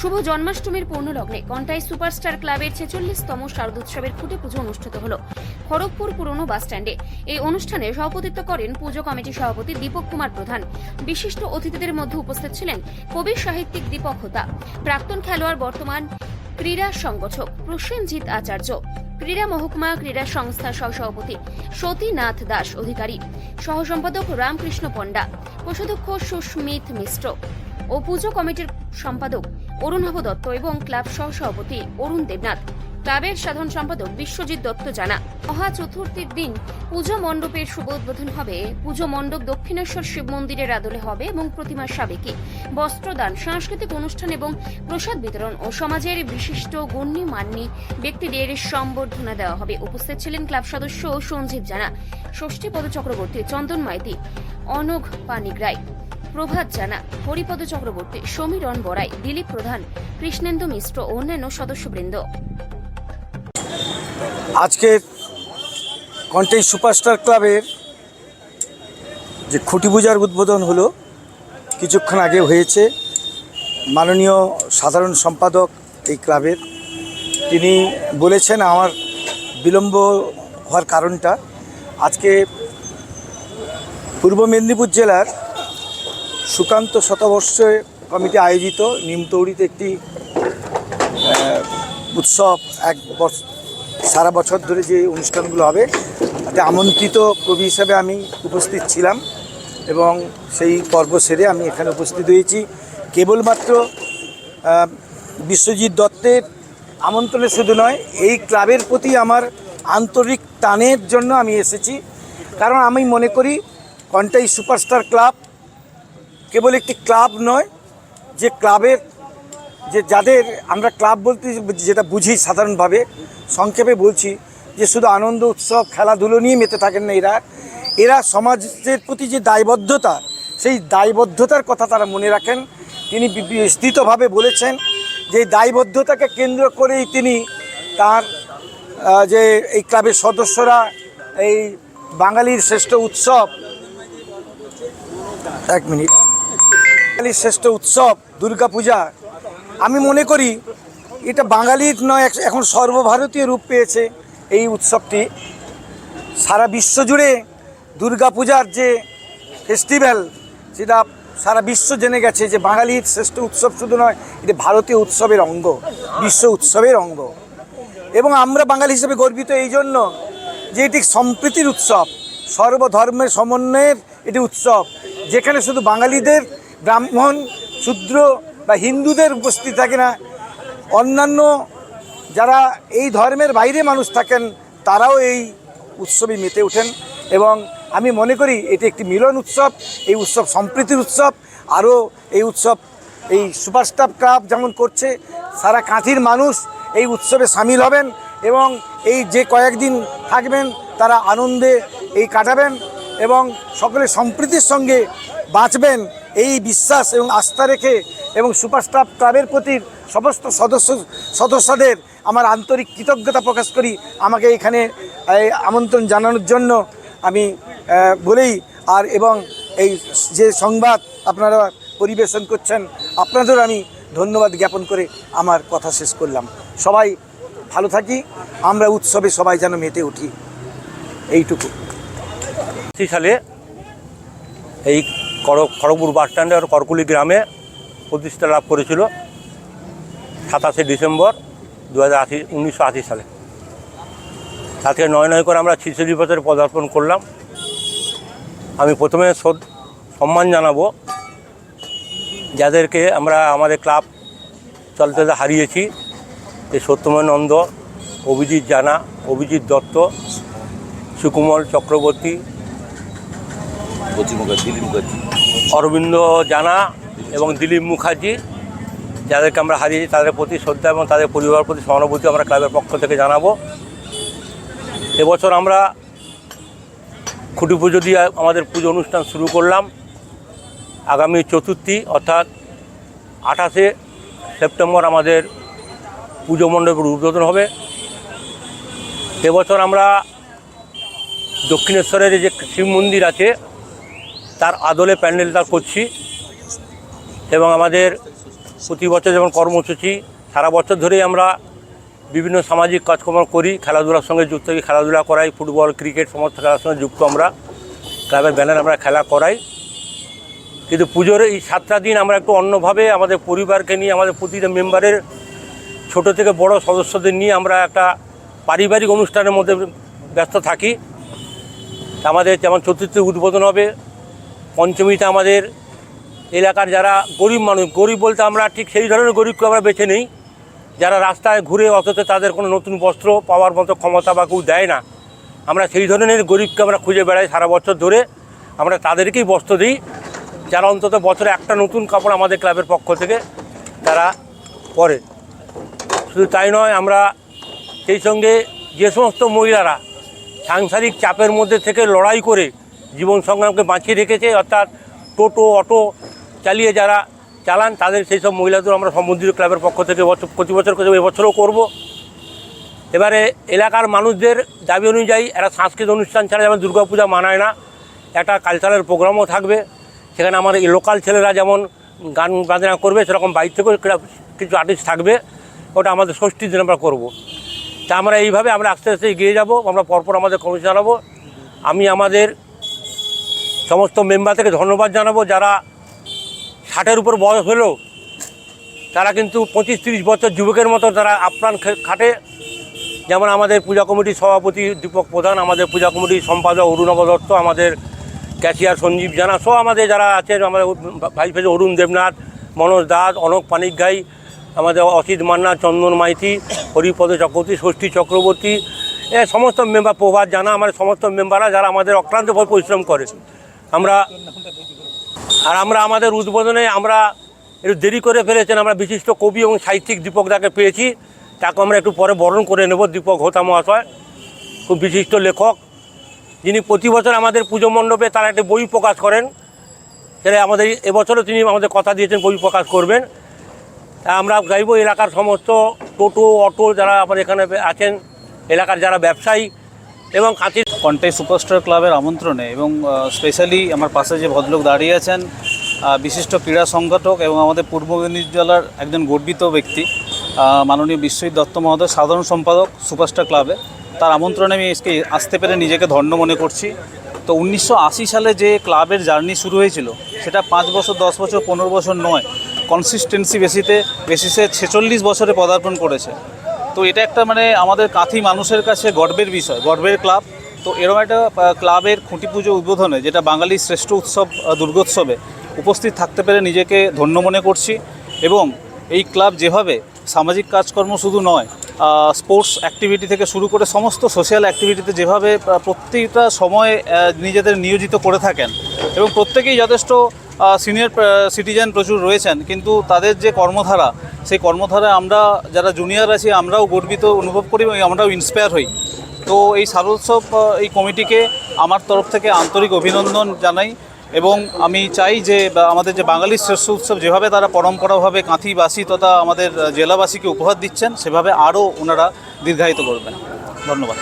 শুভ জন্মাষ্টমীর পূর্ণলগ্নে কন্টাই সুপারস্টার ক্লাবের ছেচল্লিশতম শারদোৎসবের খুঁটে পুজো অনুষ্ঠিত হল খড়গপুর পুরনো বাসস্ট্যান্ডে এই অনুষ্ঠানে সভাপতিত্ব করেন পুজো কমিটির সভাপতি দীপক কুমার প্রধান। বিশিষ্ট অতিথিদের মধ্যে উপস্থিত ছিলেন কবি সাহিত্যিক দীপক হোতা, প্রাক্তন খেলোয়াড় বর্তমান ক্রীড়া সংগঠক প্রসেনজিৎ আচার্য, ক্রীড়া মহকুমা ক্রীড়া সংস্থার সহসভাপতি সতীনাথ দাস অধিকারী, সহসম্পাদক রামকৃষ্ণ পণ্ডা, কোষাধ্যক্ষ সুস্মিত মিশ্র ও পুজো কমিটির সম্পাদক অরুণাভ দত্ত এবং ক্লাব সহসভাপতি অরুণ দেবনাথ। ক্লাবের সাধারণ সম্পাদক বিশ্বজিৎ দত্ত জানা। মহা চতুর্থীর দিন পুজো মণ্ডপের শুভ উদ্বোধন হবে। পুজো মণ্ডপ দক্ষিণেশ্বর শিব মন্দিরের আদলে হবে এবং প্রতিমার সাবেকি। বস্ত্রদান, সাংস্কৃতিক অনুষ্ঠান এবং প্রসাদ বিতরণ ও সমাজের বিশিষ্ট গণ্যমান্যী ব্যক্তিদের সম্বর্ধনা দেওয়া হবে। উপস্থিত ছিলেন ক্লাব সদস্য সঞ্জীব জানা। ষষ্ঠী পদ চক্রবর্তী চন্দন মাইতি, অনঘ পানিক রায় প্রভাত জানা। হরিপদ চক্রবর্তী সমীরণ বড়াই, দিলীপ প্রধান, কৃষ্ণেন্দু মিশ্র ও অন্যান্য সদস্যবৃন্দ। আজকে কন্টেই সুপারস্টার ক্লাবের যে খুঁটি পূজার উদ্বোধন হলো, কিছুক্ষণ আগে হয়েছে। মাননীয় সাধারণ সম্পাদক এই ক্লাবের তিনি বলেছেন আমার বিলম্ব হওয়ার কারণটা। আজকে পূর্ব মেদিনীপুর জেলার সুকান্ত শতবর্ষ কমিটি আয়োজিত নিমতৌড়িতে একটি উৎসব এক সারা বছর ধরে যে অনুষ্ঠানগুলো হবে, তাতে আমন্ত্রিত কবি হিসাবে আমি উপস্থিত ছিলাম এবং সেই পর্ব সেরে আমি এখানে উপস্থিত হয়েছি। কেবলমাত্র বিশ্বজিৎ দত্তের আমন্ত্রণে শুধু নয়, এই ক্লাবের প্রতি আমার আন্তরিক টানের জন্য আমি এসেছি। কারণ আমি মনে করি, কন্টাই সুপারস্টার ক্লাব কেবল একটি ক্লাব নয়, যে ক্লাবের, যে যাদের আমরা ক্লাব বলতে যেটা বুঝি সাধারণভাবে, সংক্ষেপে বলছি যে শুধু আনন্দ, উৎসব, খেলাধুলো নিয়ে মেতে থাকেন না এরা। এরা সমাজের প্রতি যে দায়বদ্ধতা, সেই দায়বদ্ধতার কথা তারা মনে রাখেন। তিনি বিস্তৃতভাবে বলেছেন যে দায়বদ্ধতাকে কেন্দ্র করেই তিনি তার যে এই ক্লাবের সদস্যরা, এই বাঙালির শ্রেষ্ঠ উৎসব। এক মিনিট। বাঙালির শ্রেষ্ঠ উৎসব, দুর্গাপূজা। আমি মনে করি এটা বাঙালির নয় এখন সর্বভারতীয় রূপ পেয়েছে এই উৎসবটি। সারা বিশ্ব জুড়ে দুর্গাপূজার যে ফেস্টিভ্যাল সেটা সারা বিশ্ব জেনে গেছে যে বাঙালির শ্রেষ্ঠ উৎসব শুধু নয়, এটা ভারতীয় উৎসবের অঙ্গ, বিশ্ব উৎসবের অঙ্গ। এবং আমরা বাঙালি হিসেবে গর্বিত এই জন্য যে এটি সম্প্রীতির উৎসব, সর্বধর্মের সমন্বয়ের এটি উৎসব, যেখানে শুধু বাঙালিদের ব্রাহ্মণ, শূদ্র বা হিন্দুদের উপস্থিতি থাকে না। অন্যান্য যারা এই ধর্মের বাইরে মানুষ থাকেন, তারাও এই উৎসবে মেতে ওঠেন এবং আমি মনে করি এটি একটি মিলন উৎসব, এই উৎসব সম্প্রীতির উৎসব, আরও এই উৎসব, এই সুপারস্টার ক্লাব যেমন করছে, সারা কাঁথির মানুষ এই উৎসবে সামিল হবেন এবং এই যে কয়েকদিন থাকবেন, তারা আনন্দে এই কাটাবেন এবং সকলে সম্প্রীতির সঙ্গে বাঁচবেন। এই বিশ্বাস এবং আস্থা রেখে এবং সুপারস্টার ক্লাবের প্রতি সমস্ত সদস্য, সদস্যদের আমার আন্তরিক কৃতজ্ঞতা প্রকাশ করি। আমাকে এখানে আমন্ত্রণ জানানোর জন্য আমি বলেই আর এবং এই যে সংবাদ আপনারা পরিবেশন করছেন আপনাদের আমি ধন্যবাদ জ্ঞাপন করে আমার কথা শেষ করলাম। সবাই ভালো থাকি, আমরা উৎসবে সবাই যেন মেতে উঠি। এইটুকু। সালে এই খড়গপুর বাস স্ট্যান্ডে আর করকুলি গ্রামে প্রতিষ্ঠা লাভ করেছিল সাতাশে ডিসেম্বর দু হাজার আশি, উনিশশো আশি সালে। তাতে নয় নয় করে আমরা ছিচল্লিশ বছরে পদার্পণ করলাম। আমি প্রথমে সম্মান জানাব যাদেরকে আমরা আমাদের ক্লাব চলতে হারিয়েছি। এই সত্যময় নন্দ অভিজিৎ জানা, অভিজিৎ দত্ত, সুকুমল চক্রবর্তী কচি মুখার্জি দিলীপ মুখার্জি। অরবিন্দ জানা এবং দিলীপ মুখার্জি, যাদেরকে আমরা হারিয়েছি, তাদের প্রতি শ্রদ্ধা এবং তাদের পরিবারের প্রতি সহানুভূতি আমরা ক্লাবের পক্ষ থেকে জানাব। এবছর আমরা খুঁটি পুজো দিয়ে আমাদের পুজো অনুষ্ঠান শুরু করলাম। আগামী চতুর্থী, অর্থাৎ আঠাশে সেপ্টেম্বর আমাদের পুজো মণ্ডপের উদ্বোধন হবে। এবছর আমরা দক্ষিণেশ্বরের যে শিব মন্দির আছে তার আদলে প্যান্ডেলটা করছি। এবং আমাদের প্রতি বছর যেমন কর্মসূচি, সারা বছর ধরেই আমরা বিভিন্ন সামাজিক কাজকর্ম করি, খেলাধুলার সঙ্গে যুক্ত থাকি খেলাধুলা করাই, ফুটবল, ক্রিকেট সমস্ত খেলার সঙ্গে যুক্ত আমরা। ক্লাবের ব্যানার আমরা খেলা করাই। কিন্তু পুজোর এই সাতটা দিন আমরা একটু অন্যভাবে আমাদের পরিবারকে নিয়ে, আমাদের প্রতিটা মেম্বারের ছোট থেকে বড় সদস্যদের নিয়ে আমরা একটা পারিবারিক অনুষ্ঠানের মধ্যে ব্যস্ত থাকি। আমাদের যেমন চতুর্থ উদ্বোধন হবে পঞ্চমীতে আমাদের এলাকার যারা গরিব মানুষ, গরিব বলতে আমরা ঠিক সেই ধরনের গরিবকে আমরা বেছে নিই। যারা রাস্তায় ঘুরে অথচ তাদের কোনো নতুন বস্ত্র পাওয়ার মতো ক্ষমতা বা কেউ দেয় না। আমরা সেই ধরনের গরিবকে আমরা খুঁজে বেড়াই সারা বছর ধরে। আমরা তাদেরকেই বস্ত্র দিই। যারা অন্তত বছরে একটা নতুন কাপড় আমাদের ক্লাবের পক্ষ থেকে তারা পরে। শুধু তাই নয়, আমরা সেই সঙ্গে যে সমস্ত মহিলারা সাংসারিক চাপের মধ্যে থেকে লড়াই করে জীবন সংগ্রামকে বাঁচিয়ে রেখেছে, অর্থাৎ টোটো, অটো চালিয়ে যারা চালান, তাদের সেই সব মহিলাদের আমরা সমুদ্র ক্লাবের পক্ষ থেকে প্রতি বছর এবছরও করব। এবারে এলাকার মানুষদের দাবি অনুযায়ী একটা সাংস্কৃতিক অনুষ্ঠান ছাড়া যেমন দুর্গাপূজা মানায় না, একটা কালচারাল প্রোগ্রামও থাকবে। সেখানে আমার এই লোকাল ছেলেরা যেমন গান বাজনা করবে, সেরকম বাইর থেকেও কিছু আর্টিস্ট থাকবে, ওটা আমাদের ষষ্ঠীর দিন আমরা করব। তা আমরা এইভাবে আমরা আস্তে আস্তে এগিয়ে যাব, আমরা পরপর আমাদের কমিটি জানাব আমি আমাদের সমস্ত মেম্বার থেকে ধন্যবাদ জানাব যারা ষাটের উপর বয়স হলেও তারা কিন্তু পঁচিশ তিরিশ বছর যুবকের মতো তারা আপ্রাণ খাটে। যেমন আমাদের পূজা কমিটির সভাপতি দীপক প্রধান, আমাদের পূজা কমিটির সম্পাদক অরুণব দত্ত, আমাদের ক্যাশিয়ার সঞ্জীব জানা সহ আমাদের যারা আছেন, আমাদের ভাইস প্রেসিডেন্ট অরুণ দেবনাথ, মনোজ দাস, অনক পানিকগাই আমাদের অসিত মান্না, চন্দন মাইতি, হরিপদ চক্রবর্তী, ষষ্ঠী চক্রবর্তী, এ সমস্ত মেম্বার প্রভাত জানা, আমাদের সমস্ত মেম্বাররা যারা আমাদের অক্লান্তভাবে পরিশ্রম করে। আমরা আর আমরা আমাদের উদ্বোধনে আমরা একটু দেরি করে ফেলেছেন, আমরা বিশিষ্ট কবি এবং সাহিত্যিক দীপক দাকে পেয়েছি। তাকে আমরা একটু পরে বরণ করে নেব, দীপক হোতা মহাশয়, খুব বিশিষ্ট লেখক। যিনি প্রতি বছর আমাদের পুজো মণ্ডপে তারা একটি বই প্রকাশ করেন। সেটা আমাদের এবছরও তিনি আমাদের কথা দিয়েছেন, বই প্রকাশ করবেন। আমরা চাইব এলাকার সমস্ত টোটো, অটো যারা আমাদের এখানে আছেন, এলাকার যারা ব্যবসায়ী এবং কাঁচির কন্টাই সুপারস্টার ক্লাবের আমন্ত্রণে এবং স্পেশালি আমার পাশে যে ভদ্রলোক দাঁড়িয়ে আছেন বিশিষ্ট ক্রীড়া সংগঠক এবং আমাদের পূর্ব মেদিনীপুর জেলার একজন গর্বিত ব্যক্তি মাননীয় বিশ্বজিৎ দত্ত মহোদয়, সাধারণ সম্পাদক সুপারস্টার ক্লাবে। তার আমন্ত্রণে আমি আজকে আসতে পেরে নিজেকে ধন্য মনে করছি। তো উনিশশো আশি সালে যে ক্লাবের জার্নি শুরু হয়েছিল, সেটা পাঁচ বছর, দশ বছর, পনেরো বছর নয় কনসিস্টেন্সি বেসিতে বেসিসে ছেচল্লিশ বছরে পদার্পণ করেছে। তো এটা একটা মানে আমাদের কাঁথি মানুষের কাছে গর্বের বিষয়, গর্বের ক্লাব। তো এরকম একটা ক্লাবের খুঁটি পুজো উদ্বোধনে, যেটা বাঙালির শ্রেষ্ঠ উৎসব দুর্গোৎসবে উপস্থিত থাকতে পেরে নিজেকে ধন্য মনে করছি এবং এই ক্লাব যেভাবে সামাজিক কাজকর্ম শুধু নয় স্পোর্টস অ্যাক্টিভিটি থেকে শুরু করে সমস্ত সোশ্যাল অ্যাক্টিভিটিতে যেভাবে প্রত্যেকটা সময় নিজেদের নিয়োজিত করে থাকেন এবং প্রত্যেকেই যথেষ্ট সিনিয়র সিটিজেন প্রচুর রয়েছেন, কিন্তু তাদের যে কর্মধারা, সেই কর্মধারা আমরা যারা জুনিয়র আছি, আমরাও গর্বিত অনুভব করি এবং আমরাও ইন্সপায়ার হই। তো এই সারোৎসব এই কমিটিকে আমার তরফ থেকে আন্তরিক অভিনন্দন জানাই এবং আমি চাই যে আমাদের যে বাঙালির শ্রেষ্ঠ উৎসব যেভাবে তারা পরম্পরাভাবে কাঁথিবাসী তথা আমাদের জেলাবাসীকে উপহার দিচ্ছেন, সেভাবে আরও ওনারা দীর্ঘায়িত করবেন। ধন্যবাদ।